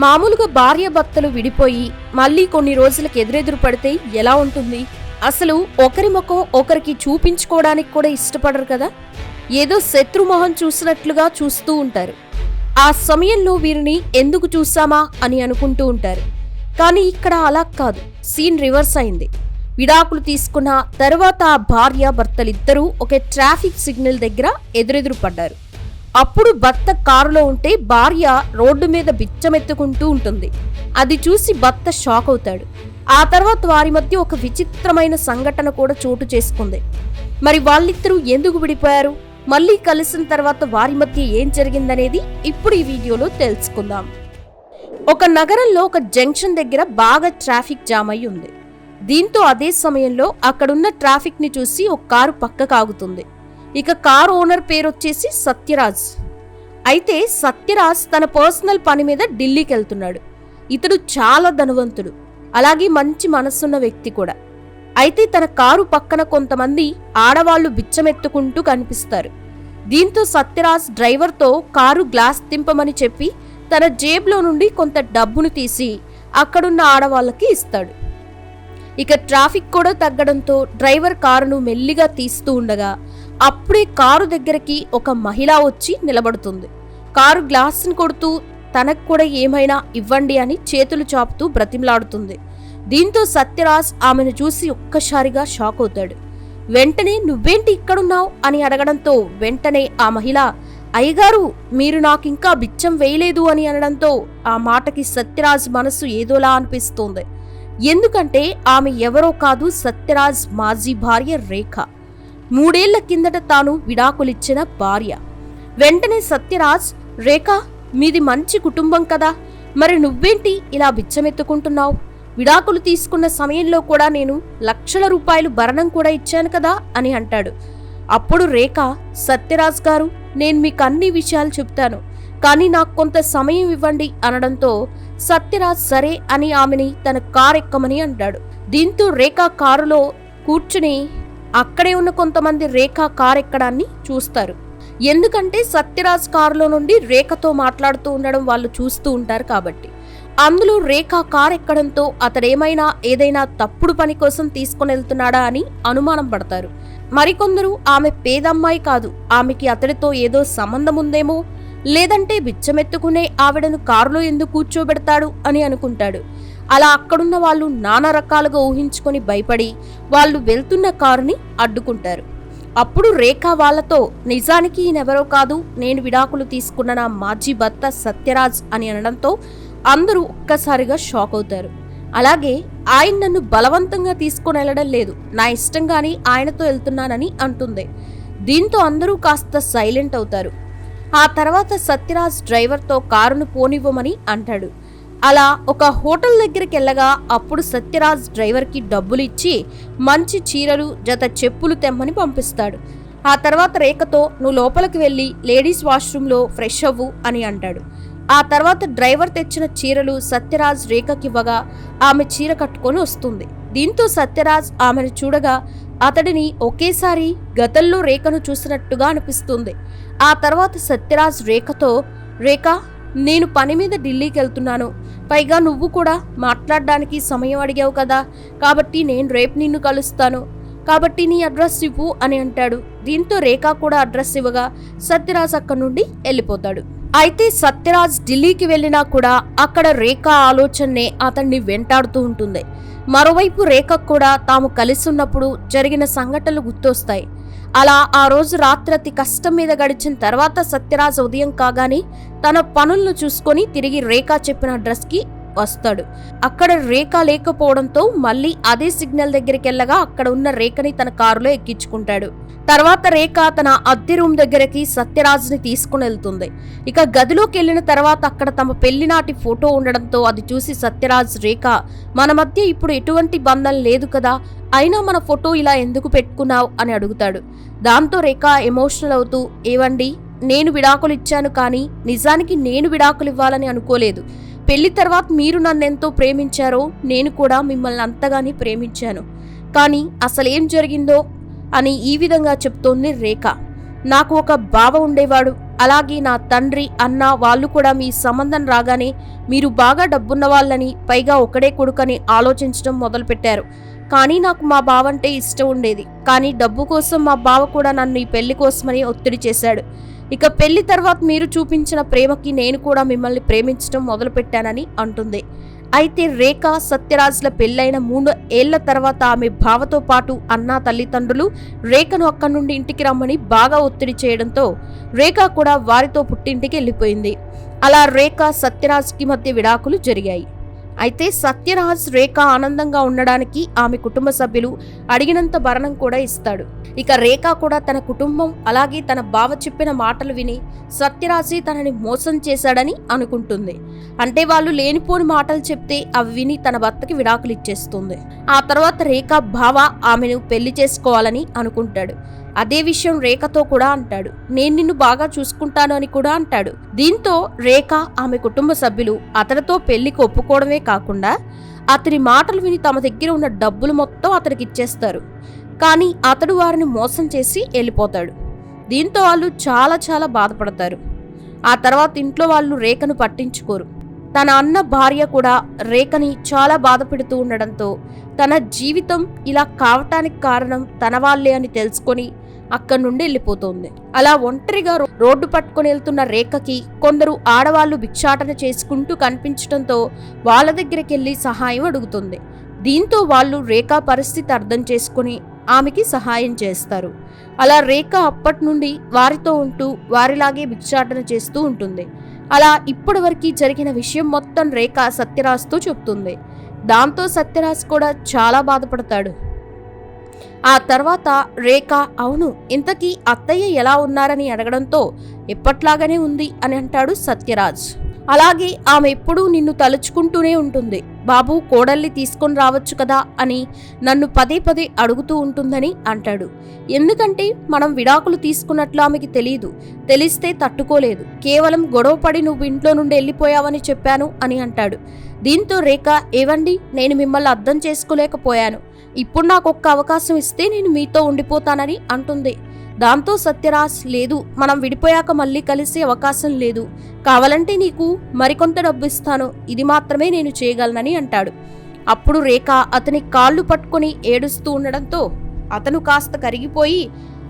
మామూలుగా భార్య భర్తలు విడిపోయి మళ్ళీ కొన్ని రోజులకు ఎదురెదురు పడితే ఎలా ఉంటుంది? అసలు ఒకరి ముఖం ఒకరికి చూపించుకోవడానికి కూడా ఇష్టపడరు కదా? ఏదో శత్రుమొహం చూసినట్లుగా చూస్తూ ఉంటారు. ఆ సమయంలో వీరిని ఎందుకు చూసామా అని అనుకుంటూ ఉంటారు. కానీ ఇక్కడ అలా కాదు. సీన్ రివర్స్ అయింది. విడాకులు తీసుకున్న తర్వాత ఆ భార్య భర్తలిద్దరూ ఒకే ట్రాఫిక్ సిగ్నల్ దగ్గర ఎదురెదురు పడ్డారు. అప్పుడు భర్త కారులో ఉంటే భార్య రోడ్డు మీద బిచ్చమెత్తుకుంటూ ఉంటుంది. అది చూసి భర్త షాక్ అవుతాడు. ఆ తర్వాత వారి మధ్య ఒక విచిత్రమైన సంఘటన కూడా చోటు చేసుకుంది. మరి వాళ్ళిద్దరూ ఎందుకు విడిపోయారు? మళ్ళీ కలిసిన తర్వాత వారి మధ్య ఏం జరిగిందనేది ఇప్పుడు ఈ వీడియోలో తెలుసుకుందాం. ఒక నగరంలో ఒక జంక్షన్ దగ్గర బాగా ట్రాఫిక్ జామ్ అయి ఉంది దీంతో అదే సమయంలో అక్కడున్న ట్రాఫిక్ని చూసి ఒక కారు పక్కకు ఆగుతుంది. ఇక కారు ఓనర్ పేరు వచ్చేసి సత్యరాజ్. అయితే సత్యరాజ్ తన పర్సనల్ పని మీద ఢిల్లీకి వెళ్తున్నాడు. ఇతడు చాలా ధనవంతుడు. అలాగే మంచి మనసున్న వ్యక్తి కూడా. అయితే తన కారు పక్కన కొంతమంది ఆడవాళ్ళు బిచ్చమెత్తుకుంటూ కనిపిస్తారు. దీంతో సత్యరాజ్ డ్రైవర్తో కారు గ్లాస్ తింపమని చెప్పి తన జేబులో నుండి కొంత డబ్బును తీసి అక్కడున్న ఆడవాళ్ళకి ఇస్తాడు. ఇక ట్రాఫిక్ కూడా తగ్గడంతో డ్రైవర్ కారును మెల్లిగా తీస్తూ ఉండగా అప్పుడే కారు దగ్గరికి ఒక మహిళ వచ్చి నిలబడుతుంది. కారు గ్లాస్ని కొడుతూ తనకు కూడా ఏమైనా ఇవ్వండి అని చేతులు చాపుతూ బ్రతిమలాడుతుంది. దీంతో సత్యరాజ్ ఆమెను చూసి ఒక్కసారిగా షాక్ అవుతాడు. వెంటనే నువ్వేంటి ఇక్కడున్నావు? అని అడగడంతో వెంటనే ఆ మహిళ అయ్యగారు మీరు నాకింకా బిచ్చం వేయలేదు అని అనడంతో ఆ మాటకి సత్యరాజ్ మనసు ఏదోలా అనిపిస్తోంది. ఎందుకంటే ఆమె ఎవరో కాదు సత్యరాజ్ మాజీ భార్య రేఖ. మూడేళ్ళ కిందట తాను విడాకులిచ్చిన భార్య. వెంటనే సత్యరాజ్ రేఖ మీది మంచి కుటుంబం కదా మరి నువ్వేంటి ఇలా బిచ్చమెత్తుకుంటున్నావు? విడాకులు తీసుకున్న సమయంలో కూడా నేను లక్షల రూపాయలు భరణం కూడా ఇచ్చాను కదా అని అంటాడు. అప్పుడు రేఖ సత్యరాజ్ గారు నేను మీకు అన్ని విషయాలు చెప్తాను. కానీ నాకు కొంత సమయం ఇవ్వండి అనడంతో సత్యరాజ్ సరే అని ఆమెని తన కారు ఎక్కమని అంటాడు. దీంతో రేఖ కారులో కూర్చుని అక్కడే ఉన్న కొంతమంది రేఖ కారు ఎక్కడాన్ని చూస్తారు. ఎందుకంటే సత్యరాజ్ కారులో నుండి రేఖతో మాట్లాడుతూ ఉండడం వాళ్ళు చూస్తూ ఉంటారు కాబట్టి. అందులో రేఖ కార్ ఎక్కడంతో అతడేమైనా ఏదైనా తప్పుడు పని కోసం తీసుకుని వెళ్తున్నాడా అని అనుమానం పడతారు. మరికొందరు ఆమె పేదమ్మాయి కాదు. ఆమెకి అతడితో ఏదో సంబంధం ఉందేమో లేదంటే బిచ్చమెత్తుకునే ఆవిడను కారులో ఎందుకు కూర్చోబెడతాడు అని అనుకుంటాడు. అలా అక్కడున్న వాళ్ళు నానా రకాలుగా ఊహించుకొని భయపడి వాళ్ళు వెళ్తున్న కారుని అడ్డుకుంటారు. అప్పుడు రేఖ వాళ్ళతో నిజానికి ఈయనెవరో కాదు నేను విడాకులు తీసుకున్న నా మాజీ భర్త సత్యరాజ్ అని అనడంతో అందరూ ఒక్కసారిగా షాక్ అవుతారు. అలాగే ఆయన నన్ను బలవంతంగా తీసుకుని వెళ్ళడం లేదు. నా ఇష్టంగానే ఆయనతో వెళ్తున్నానని అంటుంది. దీంతో అందరూ కాస్త సైలెంట్ అవుతారు. ఆ తర్వాత సత్యరాజ్ డ్రైవర్తో కారును పోనివ్వమని అంటాడు. అలా ఒక హోటల్ దగ్గరికి వెళ్ళగా అప్పుడు సత్యరాజ్ డ్రైవర్కి డబ్బులు ఇచ్చి మంచి చీరలు జత చెప్పులు తెమ్మని పంపిస్తాడు. ఆ తర్వాత రేఖతో నువ్వు లోపలికి వెళ్ళి లేడీస్ వాష్రూమ్లో ఫ్రెష్ అవ్వు అని అంటాడు. ఆ తర్వాత డ్రైవర్ తెచ్చిన చీరలు సత్యరాజ్ రేఖకివ్వగా ఆమె చీర కట్టుకొని వస్తుంది. దీంతో సత్యరాజ్ ఆమెను చూడగా అతడిని ఒకేసారి గతంలో రేఖను చూసినట్టుగా అనిపిస్తుంది. ఆ తర్వాత సత్యరాజ్ రేఖతో రేఖ నేను పని మీద ఢిల్లీకి వెళ్తున్నాను. పైగా నువ్వు కూడా మాట్లాడడానికి సమయం అడిగావు కదా. కాబట్టి నేను రేపు నిన్ను కలుస్తాను. కాబట్టి నీ అడ్రస్ ఇవ్వు అని అంటాడు. దీంతో రేఖ కూడా అడ్రస్ ఇవ్వగా సత్యరాజ్ అక్కడి నుండి వెళ్ళిపోతాడు. అయితే సత్యరాజ్ ఢిల్లీకి వెళ్ళినా కూడా అక్కడ రేఖ ఆలోచనే అతన్ని వెంటాడుతూ ఉంటుంది. మరోవైపు రేఖ కూడా తాము కలిసున్నప్పుడు జరిగిన సంఘటనలు గుర్తొస్తాయి. అలా ఆ రోజు రాత్రి అతి కష్టం మీద గడిచిన తర్వాత సత్యరాజ్ ఉదయం కాగానే తన పనులను చూసుకొని తిరిగి రేఖ చెప్పిన డ్రెస్కి వస్తాడు. అక్కడ రేఖ లేకపోవడంతో మళ్ళీ అదే సిగ్నల్ దగ్గరికి వెళ్ళగా అక్కడ ఉన్న రేఖని తన కారులో ఎక్కించుకుంటాడు. తర్వాత రేఖ తన అద్దె రూమ్ దగ్గరకి సత్యరాజ్ని తీసుకుని వెళ్తుంది. ఇక గదిలోకి వెళ్ళిన తర్వాత అక్కడ తమ పెళ్ళినాటి ఫోటో ఉండడంతో అది చూసి సత్యరాజ్ రేఖ మన మధ్య ఇప్పుడు ఎటువంటి బంధం లేదు కదా? అయినా మన ఫోటో ఇలా ఎందుకు పెట్టుకున్నావు? అని అడుగుతాడు. దాంతో రేఖ ఎమోషనల్ అవుతూ ఏవండి నేను విడాకులు ఇచ్చాను కానీ నిజానికి నేను విడాకులు ఇవ్వాలని అనుకోలేదు. పెళ్ళి తర్వాత మీరు నన్నెంతో ప్రేమించారో నేను కూడా మిమ్మల్ని అంతగానే ప్రేమించాను. కానీ అసలేం జరిగిందో అని ఈ విధంగా చెప్తోంది రేఖ. నాకు ఒక బావ ఉండేవాడు. అలాగే నా తండ్రి అన్న వాళ్ళు కూడా మీ సంబంధం రాగానే మీరు బాగా డబ్బున్న వాళ్ళని పైగా ఒకడే కొడుకని ఆలోచించడం మొదలుపెట్టారు. కానీ నాకు మా బావంటే ఇష్టం ఉండేది. కానీ డబ్బు కోసం మా బావ కూడా నన్ను ఈ పెళ్ళి కోసమని ఒత్తిడి చేశాడు. ఇక పెళ్ళి తర్వాత మీరు చూపించిన ప్రేమకి నేను కూడా మిమ్మల్ని ప్రేమించడం మొదలుపెట్టానని అంటుంది. అయితే రేఖ సత్యరాజుల పెళ్ళైన మూడు ఏళ్ళ తర్వాత ఆమె భావతో పాటు అన్న తల్లిదండ్రులు రేఖను అక్కడి నుండి ఇంటికి రమ్మని బాగా ఒత్తిడి చేయడంతో రేఖ కూడా వారితో పుట్టింటికి వెళ్ళిపోయింది. అలా రేఖ సత్యరాజ్కి మధ్య విడాకులు జరిగాయి. అయితే సత్యరాజ్ రేఖ ఆనందంగా ఉండడానికి ఆమె కుటుంబ సభ్యులు అడిగినంత భరణం కూడా ఇస్తాడు. ఇక రేఖ కూడా తన కుటుంబం అలాగే తన బావ చెప్పిన మాటలు విని సత్యరాజే తనని మోసం చేశాడని అనుకుంటుంది. అంటే వాళ్ళు లేనిపోని మాటలు చెప్తే అవి విని తన భర్తకి విడాకులు ఇచ్చేస్తుంది. ఆ తర్వాత రేఖ బావ ఆమెను పెళ్ళి చేసుకోవాలని అనుకుంటాడు. అదే విషయం రేఖతో కూడా అంటాడు. నేను నిన్ను బాగా చూసుకుంటాను అని కూడా అంటాడు. దీంతో రేఖ ఆమె కుటుంబ సభ్యులు అతనితో పెళ్ళికి ఒప్పుకోవడమే కాకుండా అతని మాటలు విని తమ దగ్గర ఉన్న డబ్బులు మొత్తం అతనికి ఇచ్చేస్తారు. కానీ అతడు వారిని మోసం చేసి వెళ్ళిపోతాడు. దీంతో వాళ్ళు చాలా చాలా బాధపడతారు. ఆ తర్వాత ఇంట్లో వాళ్ళు రేఖను పట్టించుకోరు. తన అన్న భార్య కూడా రేఖని చాలా బాధపెడుతూ ఉండడంతో తన జీవితం ఇలా కావటానికి కారణం తన వాళ్ళే అని తెలుసుకొని అక్కడి నుండి వెళ్ళిపోతుంది. అలా ఒంటరిగా రోడ్డు పట్టుకొని వెళ్తున్న రేఖకి కొందరు ఆడవాళ్ళు భిక్షాటన చేసుకుంటూ కనిపించడంతో వాళ్ళ దగ్గరికి వెళ్ళి సహాయం అడుగుతుంది. దీంతో వాళ్ళు రేఖ పరిస్థితి అర్థం చేసుకుని ఆమెకి సహాయం చేస్తారు. అలా రేఖ అప్పటి నుండి వారితో ఉంటూ వారిలాగే భిక్షాటన చేస్తూ ఉంటుంది. అలా ఇప్పటి వరకు జరిగిన విషయం మొత్తం రేఖ సత్యరాజ్తో చెప్తుంది. దాంతో సత్యరాజ్ కూడా చాలా బాధపడతాడు. ఆ తర్వాత రేఖ అవును ఇంతకీ అత్తయ్య ఎలా ఉన్నారని అడగడంతో ఎప్పట్లాగానే ఉంది అని అంటాడు సత్యరాజ్. అలాగే ఆమె ఎప్పుడూ నిన్ను తలుచుకుంటూనే ఉంటుంది. బాబు కోడల్ని తీసుకొని రావచ్చు కదా అని నన్ను పదే పదే అడుగుతూ ఉంటుందని అంటాడు. ఎందుకంటే మనం విడాకులు తీసుకున్నట్లు ఆమెకి తెలియదు తెలిస్తే తట్టుకోలేదు. కేవలం గొడవపడి నువ్వు ఇంట్లో నుండి వెళ్ళిపోయావని చెప్పాను అని అంటాడు. దీంతో రేఖ ఏవండి? నేను మిమ్మల్ని అర్థం చేసుకోలేకపోయాను. ఇప్పుడు నాకు ఒక్క అవకాశం ఇస్తే నేను మీతో ఉండిపోతానని అంటుంది. దాంతో సత్యరాజ్ లేదు మనం విడిపోయాక మళ్ళీ కలిసే అవకాశం లేదు. కావాలంటే నీకు మరికొంత డబ్బు ఇస్తాను ఇది మాత్రమే నేను చేయగలనని అంటాడు. అప్పుడు రేఖ అతని కాళ్ళు పట్టుకొని ఏడుస్తూ ఉండడంతో అతను కాస్త కరిగిపోయి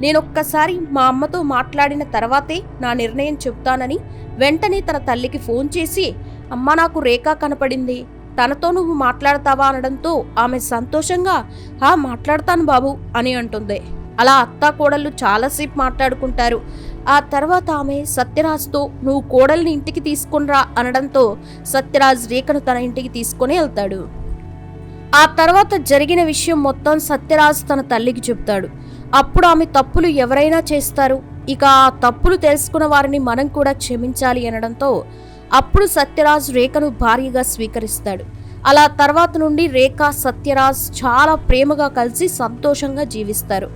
నేనొక్కసారి మా అమ్మతో మాట్లాడిన తర్వాతే నా నిర్ణయం చెప్తానని వెంటనే తన తల్లికి ఫోన్ చేసి అమ్మ నాకు రేఖ కనపడింది. తనతో నువ్వు మాట్లాడతావా? అనడంతో ఆమె సంతోషంగా ఆ మాట్లాడతాను బాబు అని అంటుంది. అలా అత్తా కోడళ్ళు చాలాసేపు మాట్లాడుకుంటారు. ఆ తర్వాత ఆమె సత్యరాజ్తో నువ్వు కోడల్ని ఇంటికి తీసుకునిరా అనడంతో సత్యరాజ్ రేఖను తన ఇంటికి తీసుకొని వెళ్తాడు. ఆ తర్వాత జరిగిన విషయం మొత్తం సత్యరాజ్ తన తల్లికి చెప్తాడు అప్పుడు ఆమె తప్పులు ఎవరైనా చేస్తారు. ఇక ఆ తప్పులు తెలుసుకున్న వారిని మనం కూడా క్షమించాలి అనడంతో అప్పుడు సత్యరాజ్ రేఖను భార్యగా స్వీకరిస్తాడు. అలా తర్వాత నుండి రేఖ సత్యరాజ్ చాలా ప్రేమగా కలిసి సంతోషంగా జీవిస్తారు.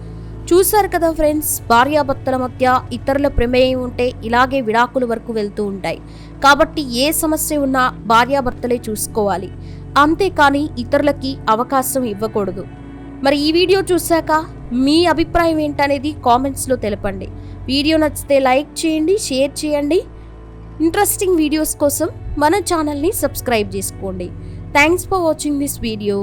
చూశారు కదా ఫ్రెండ్స్ భార్యాభర్తల మధ్య ఇతరుల ప్రమేయం ఉంటే ఇలాగే విడాకుల వరకు వెళ్తూ ఉంటాయి. కాబట్టి ఏ సమస్య ఉన్నా భార్యాభర్తలే చూసుకోవాలి. అంతేకాని ఇతరులకి అవకాశం ఇవ్వకూడదు. మరి ఈ వీడియో చూశాక మీ అభిప్రాయం ఏంటనేది కామెంట్స్లో తెలపండి. వీడియో నచ్చితే లైక్ చేయండి షేర్ చేయండి. ఇంట్రెస్టింగ్ వీడియోస్ కోసం మన ఛానల్ని సబ్స్క్రైబ్ చేసుకోండి. Thanks for watching this video.